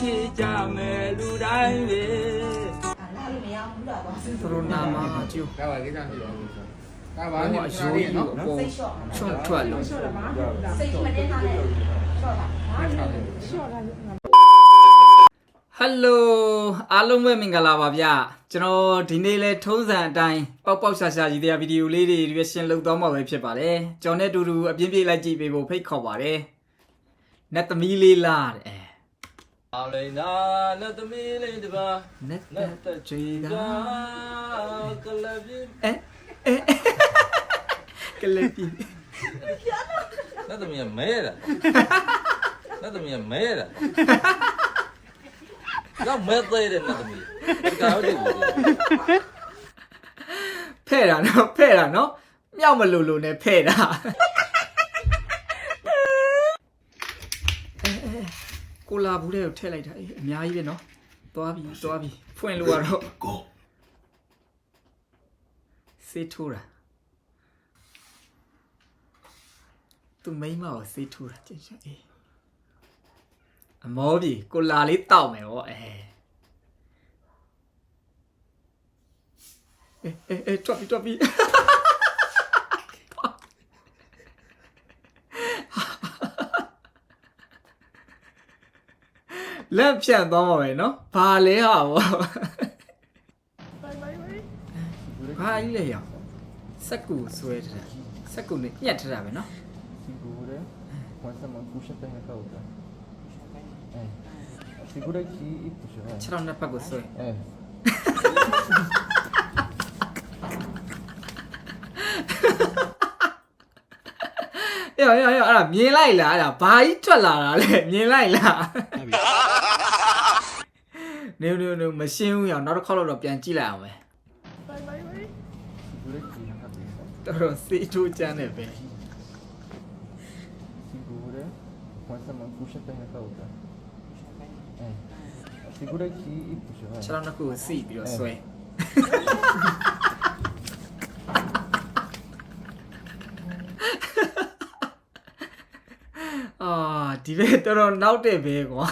နှလုံးချစ်ကြမယ်လူတိုင်းပဲလာလို့မရဘူးလားတော့သူတို့နာမကျိုးဒါပါကိစ္စဖြစ်သွားပြီဆိုဒါပါဘာနေမှအရိုးရိုးရကြီးနော်အပေါ်စိတ်လျှော့ချွတ်ထွက်လို့စိတ်ကြီးမတင်းထားနဲ့လျှော့တာဘာလဲဟယ်လိုအားလုံးပဲမင်္ဂလာပါဗျကျွန်တော်ဒီနေ့လဲထုံးစံအတိုင်းပေါက်ပေါက်ရှာရှာရည်တရားဗီဒီယိုလေးတွေ reaction လုပ်သွားမှာပဲဖြစ်ပါတယ်ကျွန်တော်နဲ့အတူတူအပြင်းပြေးလိုက်ကြည့်ပေးဖို့ဖိတ်ခေါ်ပါတယ်နတ်သမီးလေးလားတဲ့ အောင်လိန်သာလက်သမီးလေးတပါနတ်လက်တတချွေကကကလပ်ပြင်းအဲအဲကလေးပြီလက်သမီးကမဲတာလက်သမီးကမဲတာတော့မဲသေးတယ်လက်သမီးဒီကောင်ဟုတ်တယ်ဖဲ့တာနော်ဖဲ့တာနော်မြောက်မလို့လို့နဲ့ဖဲ့တာအဲအဲ ကိုလာဘူးတဲ့ကိုထည့်လိုက်တာအေးအများကြီးပဲနော်သွားပြီသွားပြီဖွင့်လို့ရတော့စေးထိုးတာသူမိမကိုစေးထိုးတာကျင်ရှာအေးအမောပြီကိုလာလေးတောက်မယ်ဗောအဲအေးအေးအေးတွတ်ပြီတွတ်ပြီ လက်ဖြန့်သွားမှာပဲနော်ဘာလဲဟာဘောဘာကြီးလဲရောစက်ကူဆွဲထားတာစက်ကူနဲ့ညှက်ထားတာပဲနော် segura, com essa mão, puxa a perna com a outra. É. Segura aqui e puxa, vai. Tirar o napa gostoso. É. Yo yo yo, အဲ့ဒါမြင်လိုက်လားအဲ့ဒါဘာကြီးထွက်လာတာလဲမြင်လိုက်လား နေနေနေမရှင်းဘူးရောနောက်တစ်ခေါက်တော့ပြန်ကြည့်လိုက်အောင်ပဲ Segura aqui na cabeça. တော်တော်စေးထိုးချမ်းတယ်ပဲ Segura quando a mão puxa a perna com a outra. É. Segura aqui e puxa, vai. ခြေထောက်နှစ်ခုကိုစီပြီးတော့ဆွဲ အာဒီပဲတော်တော်နောက်တယ်ပဲကွာ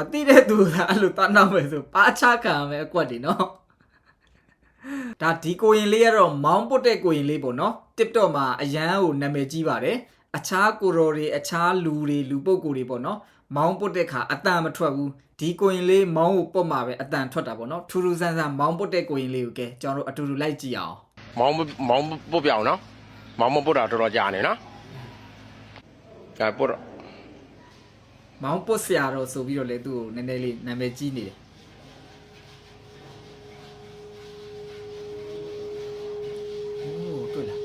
မတိတဲ့သူကအဲ့လိုတန်းနောက်ပဲဆိုပါချခံရမယ်အကွက်တွေနော်ဒါဒီကိုရင်လေးကတော့မောင်းပုတ်တဲ့ကိုရင်လေးပေါ့နော် TikTok မှာအရန်ကိုနာမည်ကြီးပါတယ်အခြားကိုရော်တွေအခြားလူတွေလူပုတ်ကိုတွေပေါ့နော်မောင်းပုတ်တဲ့ခါအတန်မထွက်ဘူးဒီကိုရင်လေးမောင်းကိုပုတ်မှာပဲအတန်ထွက်တာပေါ့နော်ထူးထူးဆန်းဆန်းမောင်းပုတ်တဲ့ကိုရင်လေးကိုကဲကျွန်တော်တို့အတူတူလိုက်ကြည့်အောင်မောင်းမမောင်းပုတ်ပြောင်နော်မောင်းမပုတ်တာတော်တော်ကြာနေနော်အဲပုတ်တော့ မောင်းပုတ်ဆရာတော့ဆိုပြီးတော့လေသူ့ကိုနည်းနည်းလေးနာမည်ကြီးနေတယ်โอ้တွေ့လား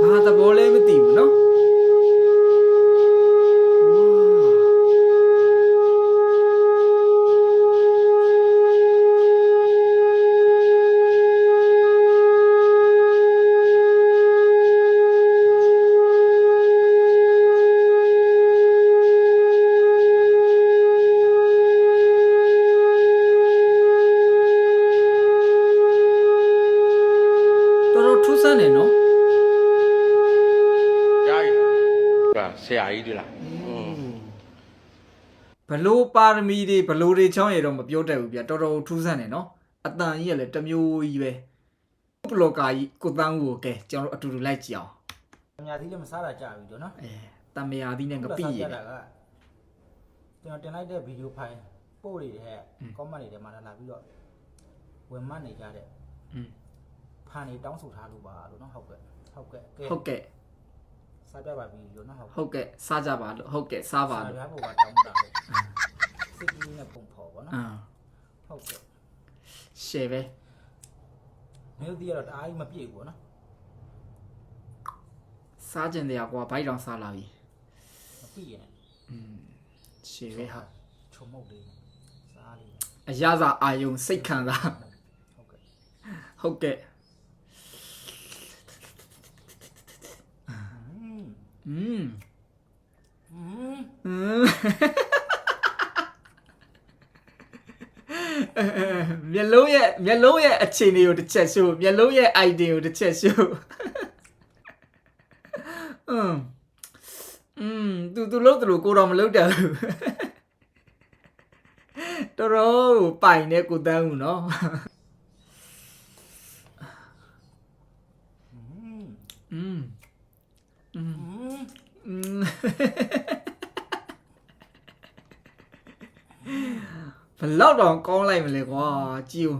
ဘာသဘောလဲမသိဘူးเนาะ ဆရာကြီးတွေ့လားဘလို့ပါရမီတွေဘလို့တွေချောင်းရတော့မပြောတတ်ဘူးဗျတော်တော်ထူးဆန်းတယ်နော်အတန်ကြီးကလည်းတစ်မျိုးကြီးပဲဘလော့ကာကြီးကိုတန်းဦးကိုကဲကျွန်တော်တို့အတူတူလိုက်ကြည့်အောင်။ညာသီးလည်းမစားတာကြာပြီတော့နော်အဲတမယာသီးနဲ့ကပိရယ်။ကျွန်တော်တင်လိုက်တဲ့ဗီဒီယိုဖိုင်ပို့တွေတဲ့ကောမန့်တွေထဲမှာလာပြီးတော့ဝင်မှတ်နေကြတဲ့อืม ဖန်တွေတောင်းဆိုထားလို့ပါလို့နော်ဟုတ်ကဲ့ဟုတ်ကဲ့ကဲဟုတ်ကဲ့ စားပြပါပြီလို့နော်ဟုတ်ဟုတ်ကဲ့စားကြပါလို့ဟုတ်ကဲ့စားပါစားလို့ပြဖို့ကတောင်းတာလို့စစ်ကြီးနဲ့ပုံဖော်ပါနော်အာဟုတ်ကဲ့ရှယ်ပဲမင်းတို့ဒီကတော့တအားကြီးမပြည့်ဘူးပေါ့နော်စားကျင်တယ်ကွာဘိုက်တောင်စားလာပြီမပြည့်ရင်ရှယ်ပဲဟာချုံမုတ်လေးစားလေးအရသာအာယုံစိတ်ခံစားဟုတ်ကဲ့ဟုတ်ကဲ့ อืม อืม อืม ဟမ်မျက်လုံးရဲ့မျက်လုံးရဲ့အခြေအနေကိုတစ်ချက်ရှို့မျက်လုံးရဲ့ idea ကိုတစ်ချက်ရှို့อืมอืม तू तू လုံးတယ်လို့ကိုတော့မလုံးတယ်ဘူးတော်တော်ကိုပိုင်နေကိုတန်းဦးเนาะอืมอืมอืม ဘလောက်တောင်ကောင်းလိုက်မလဲကွာကြည့်ဦး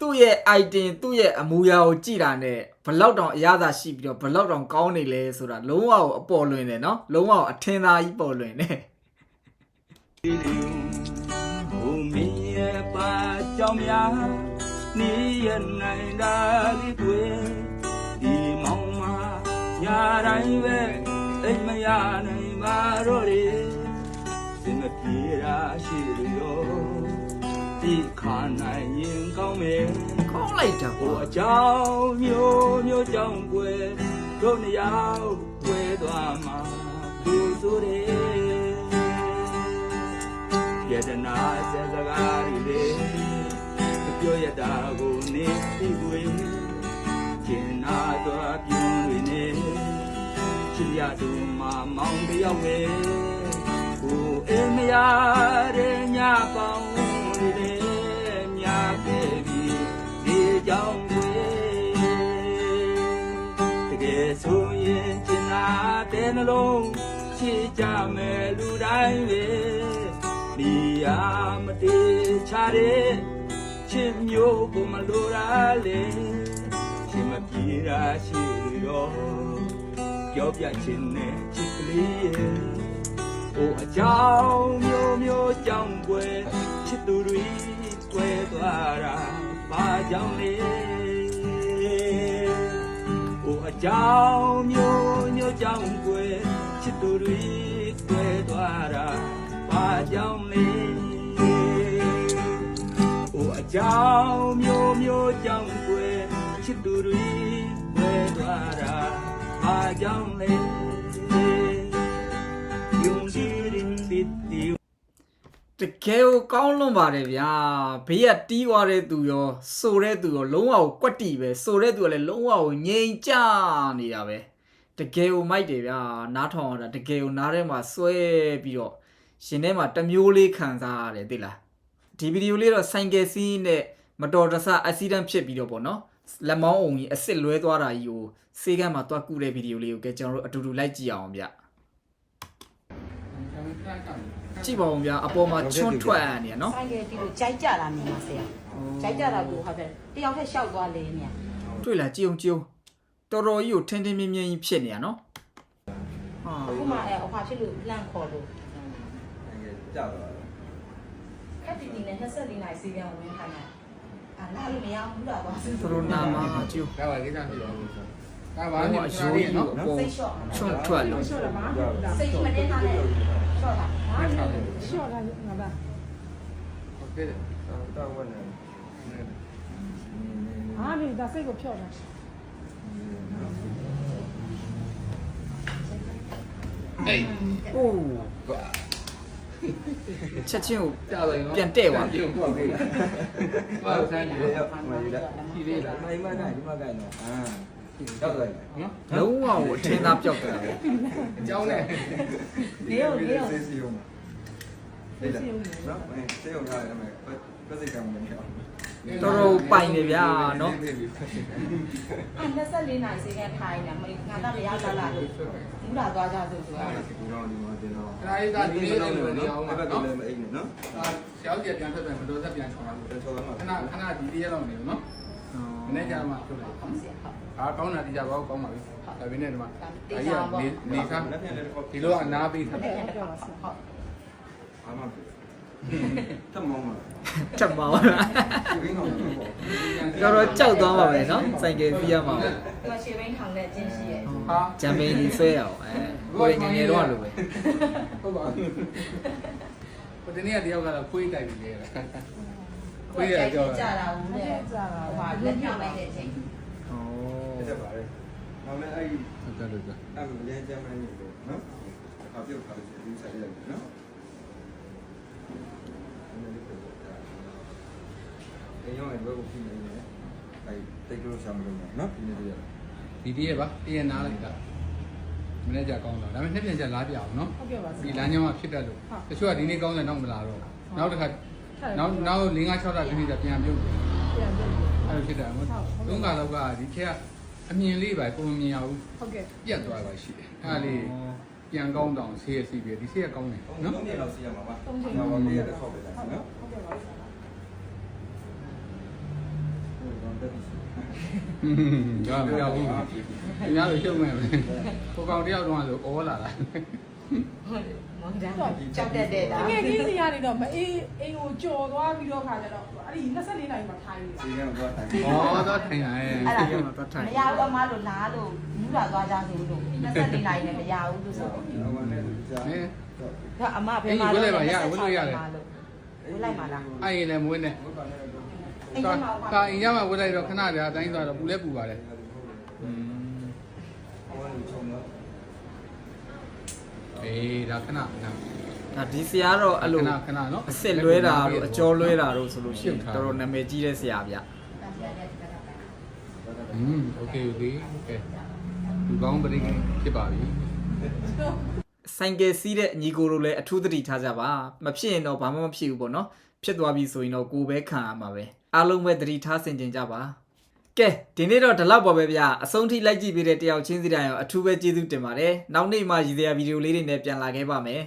သူ့ရဲ့ item သူ့ရဲ့အမူအရာကိုကြည့်တာနဲ့ဘလောက်တောင်အရသာရှိပြီးတော့ဘလောက်တောင်ကောင်းနေလဲဆိုတာလုံးဝကိုအပေါ်လွင်တယ်နော်လုံးဝကိုအထင်သာကြီးပေါ်လွင်တယ်ဘုံမီရဲ့ပါကြောင့်များနေရနိုင်တာလေးတွေဒီမောင်မညာတိုင်းပဲ အိမ်မရနိုင်ပါတော့လေစင်မပြေတာရှိလို့ရောဒီခါနိုင်ရင်ကောင်းမယ်ကောင်းလိုက်တာဟိုကွာအကြောင်းမျိုးမျိုးကြောင့်ွယ်တို့နှစ်ယောက်ွယ်သွားမှာပြူဆိုတယ်ယတနာဆက်စကားတွေလေပြောရတာကိုနေပြီးွယ်ကျင်နာသွားပြွန်းတွေနေ ချစ်ရသူမမောင်တယောက်ပဲကိုအိမ်မရတဲ့ညပေါင်းတွေလေမြာခဲ့ပြီးဒီကြောင့်ွယ်တကယ်ဆိုရင်ကျင်နာတဲ့နှလုံးချစ်ကြမယ်လူတိုင်းပဲဒီယာမတေချာတဲ့ချစ်မျိုးကိုမလိုတာလေချစ်မပြေတာရှိလို့ရော ပြောပြချင်တဲ့ချစ်ကလေးရဲ့။အိုအကြောင်းမျိုးမျိုးကြောင့်ွယ်ချစ်သူတွေကွဲသွားတာဘာကြောင့်လဲ။အိုအကြောင်းမျိုးမျိုးကြောင့်ွယ်ချစ်သူတွေကွဲသွားတာဘာကြောင့်လဲ။အိုအကြောင်းမျိုးမျိုးကြောင့်ွ ကြောင့်လဲ။ယုံကြည်ရင်ဒီဒီတကယ်ကိုကောင်းလွန်ပါတယ်ဗျာဘေးကတီးသွားတဲ့သူရောဆိုတဲ့သူရောလုံးဝကိုကွက်တီပဲဆိုတဲ့သူကလည်းလုံးဝကိုငြိမ်ကြနေတာပဲတကယ်ကိုမိုက်တယ်ဗျာနားထောင်ရတာတကယ်ကိုနားထဲမှာစွဲပြီးတော့ရှင်ထဲမှာတစ်မျိုးလေးခံစားရတယ်သိလားဒီဗီဒီယိုလေးတော့ဆိုင်ကယ်စီးနဲ့မတော်တဆအက်ဆီဒန့်ဖြစ်ပြီးတော့ပေါ့နော် လက်မောင်းအုံကြီးအစ်စ်လွဲသွားတာကြီးကိုစေးကမ်းမှာတွားကူတဲ့ဗီဒီယိုလေးကိုကဲကျွန်တော်တို့အတူတူလိုက်ကြည့်အောင်ဗျကြည့်ပါဦးဗျာအပေါ်မှာချွတ်ထွက်နေရနော်ဆိုင်ကယ်တီးလို့ကြိုက်ကြတာမြင်ပါဆရာကြိုက်ကြတာကိုဟုတ်တယ်တယောက်တည်းရှောက်သွားလေမြန်တွေ့လားကြည်အောင်ကြည်အောင်တော်တော်ကြီးကိုထင်းထင်းမြင်းမြင်းကြီးဖြစ်နေရနော်ဟာအခုမှအဲအဖွာဖြစ်လို့လန့်ခေါ်လို့ကြောက်တော့ခက်တီတီနဲ့24နိုင်စီပြန်ဝင်ခိုင်းတာ အာလာလို့မရဘူးလားကွာသူတို့နာမှာကြည်အောင်ဒါပါကိစ္စ ဖြစ်တော့ဘူးဒါပါဘာနေမှအကျွန်ယိုးတော်ကြီးနော်ကိုအပေါ်စိတ်လျှော့ချွတ်ထွက်လို့စိတ်မတင်ထားနဲ့လျှော့တာဟာဟုတ်ကဲ့တော့ဝင်နေဟာဒီဒါစိတ်ကိုဖြော့တာအိုးချက်ချင်းကိုကြာတယ်နော်ပြန်တဲ့သွားပြီပြုတ်ပေါ့ကိစ္စဘာလို့ဆန်းကြည့်လဲမယူလားကြည့်သေးလားမိုင်းမကိုင်ဒီမကိုင်တော့အာရောက်သွားပြီနော်လုံးဝကိုအထင်သာပြောက်တာပဲအကြောင်းနဲ့နေရောနေရောစေးစီအောင်လေလားနော်မင်းစေးအောင်ထားတယ်မယ်ပတ်စိတ်ကံမနေအောင် တော်တော်ပိုင်နေဗျာနော်အဲ24နိုင်စီပြန်ထိုင်နေမငါတော့မရလာလာလို့ဘူးလာသွားကြဆိုဆိုဒီတော့ဒီမှာဒီတော့ခဏလေးကဒီနေ့လည်းနေအောင်ပါဘက်ကနော်လည်းမအိမ်နဲ့နော်အာရောက်ကြပြန်ထွက်ပြန်မတော်သက်ပြန်ချောင်းလာလို့တော်တော်မှာခဏခဏဒီလေးလောက်နေနော်မနေ့ကမှထုတ်လိုက်ဟုတ်ဆရာဟုတ်အာကောင်းတာဒီကြပါကောင်းပါပြီဒါပေမဲ့ဒီမှာဒါကြီးကနေနေခါလက်ပြန်လည်းတော့ဒီလိုအနာပေးထားတယ်ပြောပါဆရာဟုတ်အာမ တမောင်းမှာချက်မောင်းဒီင်းတော့ပေါ့တော်တော်ကြောက်သွားပါပဲနော်ဆိုင်ကယ်စီးရမှာဒီမှာရှေ့ဘင်းထောင်တဲ့ကျင်းရှိရဲ့ဟာဂျမ်ပိန်ကြီးဆွဲအောင်အဲကိုယ်ငယ်ငယ်တော့လိုပဲဟုတ်ပါဘူးဟိုတနေ့ကတယောက်ကတော့ခွေးတိုက်ပြီးလေခွေးရကြောကြတာဘူးလေဟိုဟာလက်ပြလိုက်တဲ့အချိန်ဩတက်ပါတယ်နောက်လည်းအဲ့ဟုတ်တယ်လို့ပြောအဲ့မလဲကြမ်းမနေလို့နော်ခါပြုတ်ခါလို့ဒီဆိုင်လိုက်နော် အေးရောအဲ့ဘက်ကိုပြင်နေတယ်အဲ့တိတ်လို့ရှာမလို့နော်ဒီနေ့တည်းရဒီတည်းရပါတည့်ရနားလိုက်တာမနေ့ကကောင်းတော့ဒါပေမဲ့နှစ်ပြန်ချက်လားပြအောင်နော်ဟုတ်ကဲ့ပါဆဒီရာလမ်းကြောင်းကဖြစ်တတ်လို့တချို့ကဒီနေ့ကောင်းတယ်နောက်မလာတော့နောက်တစ်ခါနောက်နောက်၄၅6တာဒီနေ့ကျပြန်ပြုတ်တယ်ပြန်ပြန်အဲ့လိုဖြစ်တာမဟုတ်သုံးခါလောက်ကဒီထက်ကအမြင်လေးပဲပုံမမြင်ရဘူးဟုတ်ကဲ့ပြတ်သွားပါရှိတယ်အဲ့ဒါလေးပြန်ကောင်းတောင်ဆေးရစီပြီးဒီဆေးရကောင်းတယ်နော်နော်သုံးရက်လောက်စီးရမှာပါဟုတ်ပါဘူးရက်တော့ဆောက်ပေးလိုက်နော်ဟုတ်ကဲ့ပါဆရာဟုတ်တော့တက်ပြီ ဟွန်း ကြောက်ကြောက်ဘူးအများလို့ရှုံးမယ်ပဲကိုကောင်တယောက်တော့ဆိုဩလာတာမောင်တန်းကြောက်တတ်တဲ့ဒါတကယ်ကြီးစီကနေတော့မအေးအိမ်ကိုကြော်သွားပြီးတော့ခါကြတော့အဲ့ဒီ24နိုင်မှာထိုင်နေတာစီးရတော့တိုင်းဩတော့ထိုင်ရရဲ့အဲ့ဒါမရဘူးအမားလို့လားလို့ယူလာသွားကြဆိုလို့24နိုင်နဲ့မရဘူးလို့ဆိုတော့ဟိုကနေကြာဟဲ့ဒါအမဘယ်မှာဝလိုက်ပါလားအဲ့ရင်လည်းမွေးနဲ့ဘုရားနဲ့တော့အိမ် ကာ မှာပါ ကာအင်ကြမှာဝတ်လိုက်တော့ခဏကြာအတိုင်းသွားတော့ပူလဲပူပါလေ ဟိုကနေချုံတော့ အေးဒါခဏခဏ ဒါဒီဆရာတော့အဲ့လို ခဏခဏနော် အစ်စ်လွဲတာတို့အကျော်လွဲတာတို့ဆိုလို့ရှိရင်တော်တော်နာမည်ကြီးတဲ့ဆရာဗျ อืมโอเคโอเคโอเคဒီကောင်းပရိကဖြစ်ပါပြီ ဆိုင်ကယ်စီးတဲ့ညီကိုတို့လည်းအထူးသတိထားကြပါမဖြစ်ရင်တော့ဘာမှမဖြစ်ဘူးပေါ့နော် ဖြစ်သွားပြီဆိုရင်တော့ကိုယ်ပဲခံရမှာပဲအားလုံးပဲသတိထားဆင်ခြင်ကြပါကဲဒီနေ့တော့ဒီလောက်ပါပဲဗျအဆုံးထိလိုက်ကြည့်ပေးတဲ့တယောက်ချင်းစီတိုင်းရောအထူးပဲကျေးဇူးတင်ပါတယ်နောက်နေ့မှရည်စရာဗီဒီယိုလေးတွေနဲ့ပြန်လာခဲ့ပါမယ်